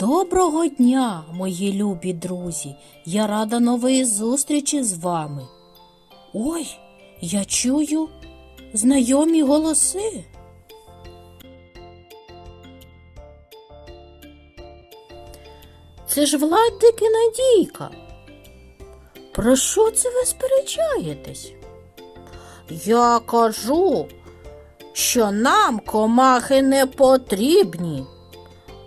Доброго дня, мої любі друзі! Я рада нової зустрічі з вами. Ой, я чую знайомі голоси. Це ж Владик і Надійка. Про що це ви сперечаєтесь? Я кажу, що нам комахи не потрібні.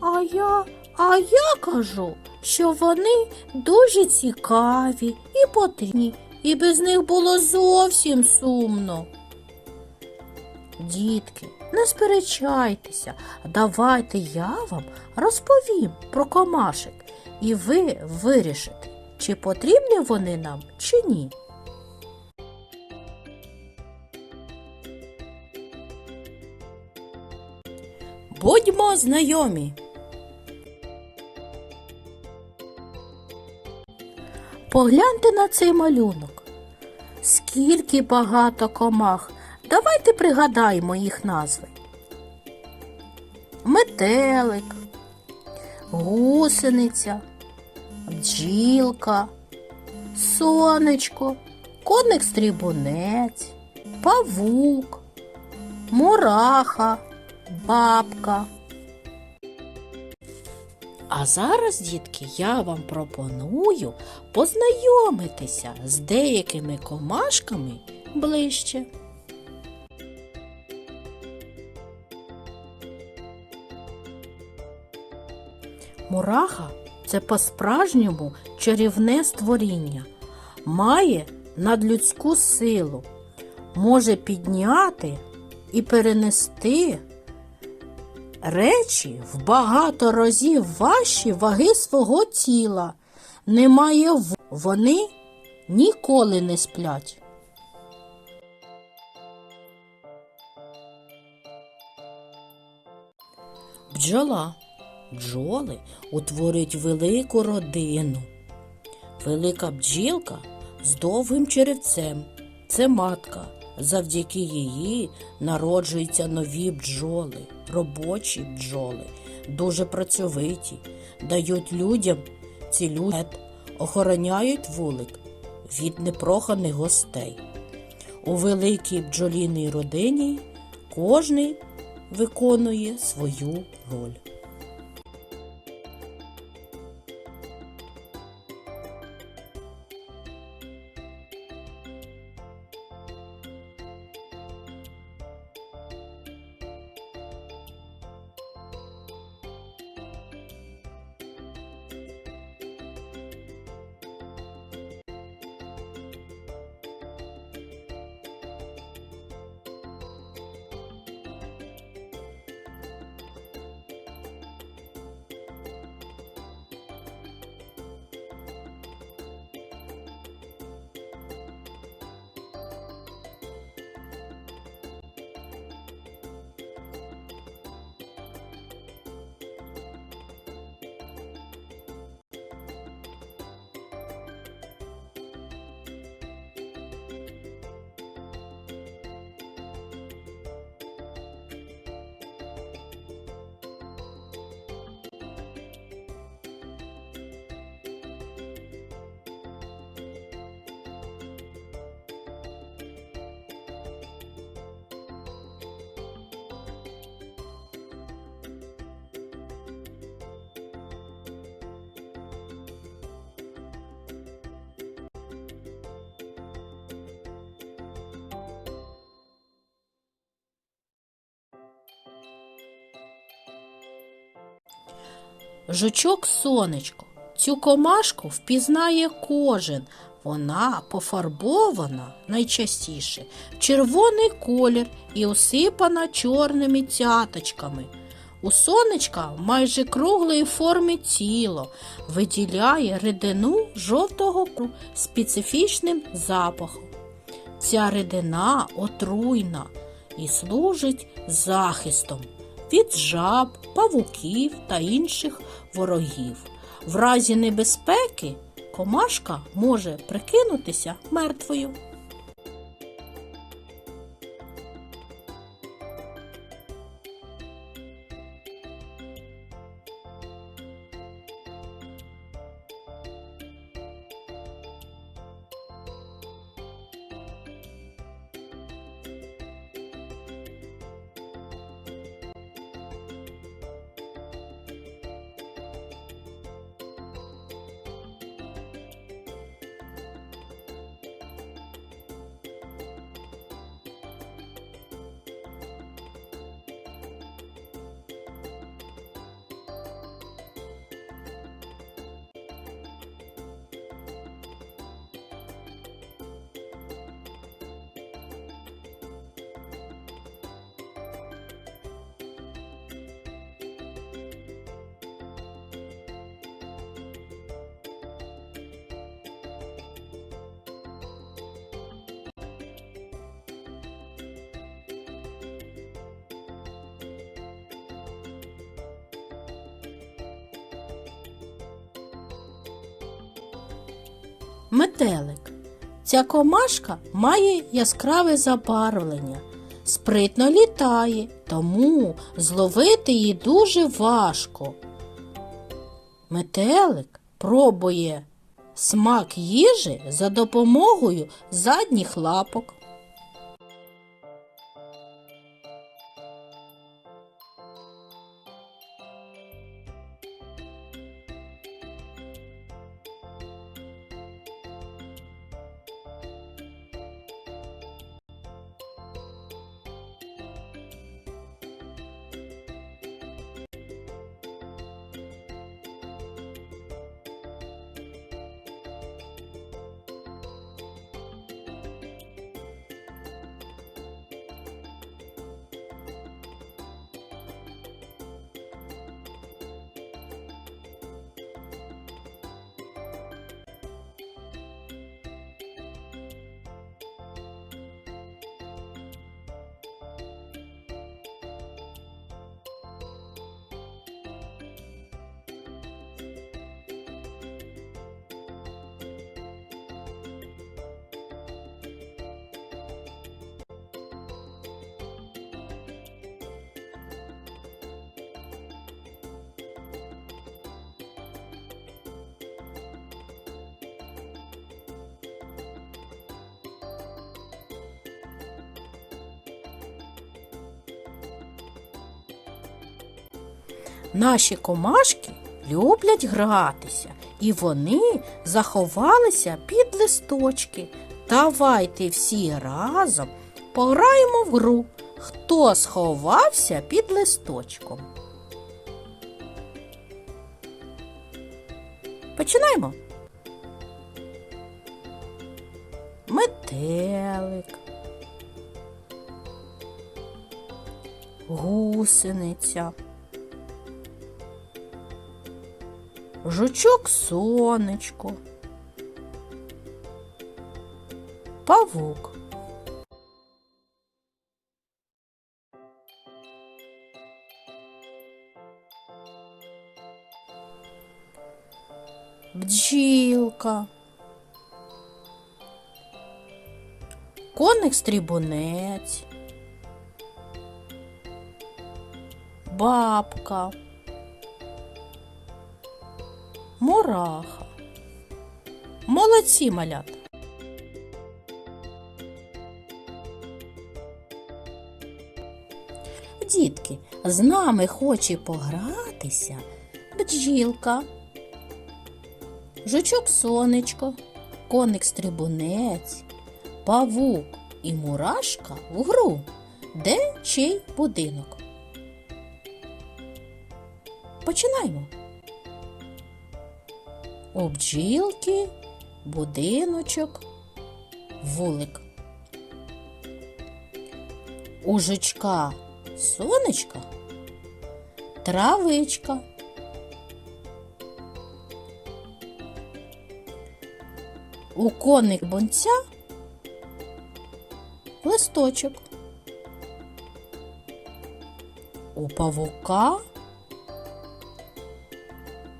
А я, а я кажу, що вони дуже цікаві і потрібні, і без них було зовсім сумно. Дітки, не сперечайтеся, давайте я вам розповім про комашек, і ви вирішите, чи потрібні вони нам, чи ні. Будьмо знайомі. Погляньте на цей малюнок. Скільки багато комах. Давайте пригадаємо їх назви. Метелик, гусениця, бджілка, сонечко, коник-стрибунець, павук, мураха, бабка. А зараз, дітки, я вам пропоную познайомитися з деякими комашками ближче. Мураха це по-справжньому чарівне створіння, має надлюдську силу, може підняти і перенести речі в багато разів важчі ваги свого тіла. Немає в... Вони ніколи не сплять. Бджола. Бджоли утворюють велику родину. Велика бджілка з довгим черевцем. Це матка. Завдяки її народжуються нові бджоли, робочі бджоли, дуже працьовиті, дають людям цілюет, охороняють вулик від непроханих гостей. У великій бджоліній родині кожний виконує свою роль. Жучок сонечко. Цю комашку впізнає кожен. Вона пофарбована найчастіше в червоний колір і осипана чорними цяточками. У сонечка майже круглої форми тіло, виділяє рідину жовтого кру специфічним запахом. Ця рідина отруйна і служить захистом від жаб, павуків та інших ворогів. В разі небезпеки комашка може прикинутися мертвою. Метелик. Ця комашка має яскраве забарвлення, спритно літає, тому зловити її дуже важко. Метелик пробує смак їжі за допомогою задніх лапок. Наші комашки люблять гратися, і вони заховалися під листочки. Давайте всі разом пограємо в гру, хто сховався під листочком. Починаємо. Метелик. Гусениця. Жучок сонечко, павук. Бджілка, коник стрібунець, бабка. Мураха. Молодці малята. Дітки, з нами хоче погратися бджілка, жучок сонечко, коник стрибунець, павук і мурашка в гру. Де чий будинок? Починаємо. У будиночок, вулик. У жучка сонечка, травичка. У коник бонця листочок. У павука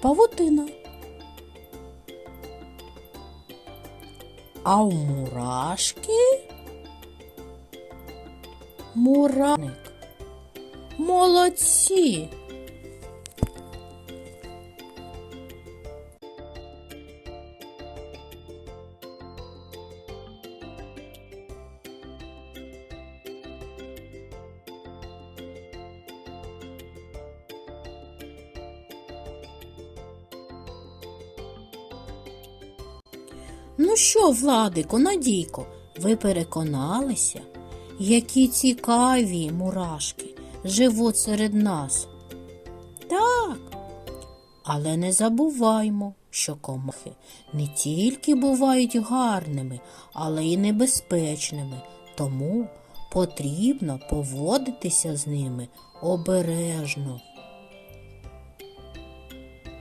павутина. А у мурашки мураник. Молодці. Ну що, Владико, Надійко, ви переконалися, які цікаві мурашки живуть серед нас? Так. Але не забуваймо, що комахи не тільки бувають гарними, але й небезпечними, тому потрібно поводитися з ними обережно.